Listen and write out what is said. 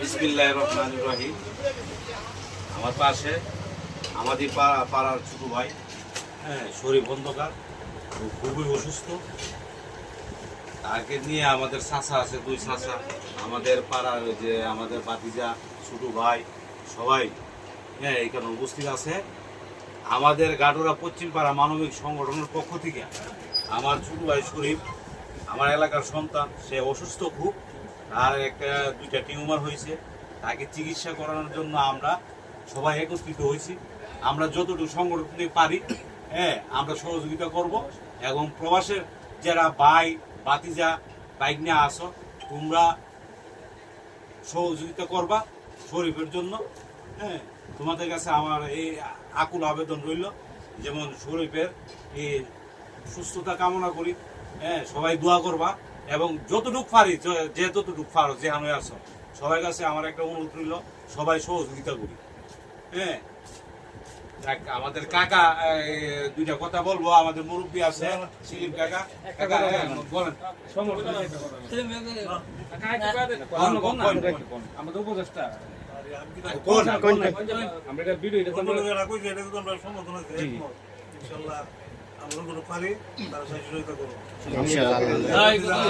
বিসমিল্লাহ আমার পাশে আমাদের পাড়া পাড়ার ছোট ভাই হ্যাঁ শরীর বন্ধকার খুবই অসুস্থ। তাকে নিয়ে আমাদের চাষা আছে, দুই চাষা আমাদের পাড়ার যে আমাদের বাতিজা ছোট ভাই, সবাই হ্যাঁ এখানে উপস্থিত আছে। আমাদের গাডুরা পশ্চিম পাড়া মানবিক সংগঠনের পক্ষ থেকে আমার ছোট ভাই শরীফ, আমার এলাকার সন্তান, সে অসুস্থ খুব। আর একটা, দুইটা টিউমার হয়েছে। তাকে চিকিৎসা করানোর জন্য আমরা সবাই একত্রিত হয়েছি। আমরা যতটুকু সংগঠন পারি হ্যাঁ আমরা সহযোগিতা করব এবং প্রবাসের যারা ভাই বাতিজা বাইক নিয়ে আসো তোমরা সহযোগিতা করবা শরীফের জন্য। হ্যাঁ তোমাদের কাছে আমার এই আকুল আবেদন রইল, যেমন শরীফের এই সুস্থতা কামনা করি। হ্যাঁ সবাই দোয়া করবা। এবং যতটুকু পারি যে- যতটুকু পারো যেখানে আসো। সবার কাছে আমার একটা অনুরোধ রইল সবাই সহযোগিতা করি। হ্যাঁ? আমাদের কাকা দুইটা কথা বলব আমাদের মুরব্বী আছে সিলিম কাকা। কাকা হ্যাঁ, বলেন। আমাদের উপদেষ্টা আমরা এটা ভিডিও আমরা সমর্থন আছে, ইনশাআল্লাহ, আমরা কোনো পারি, তারা সহযোগিতা করব। ইনশাআল্লাহ।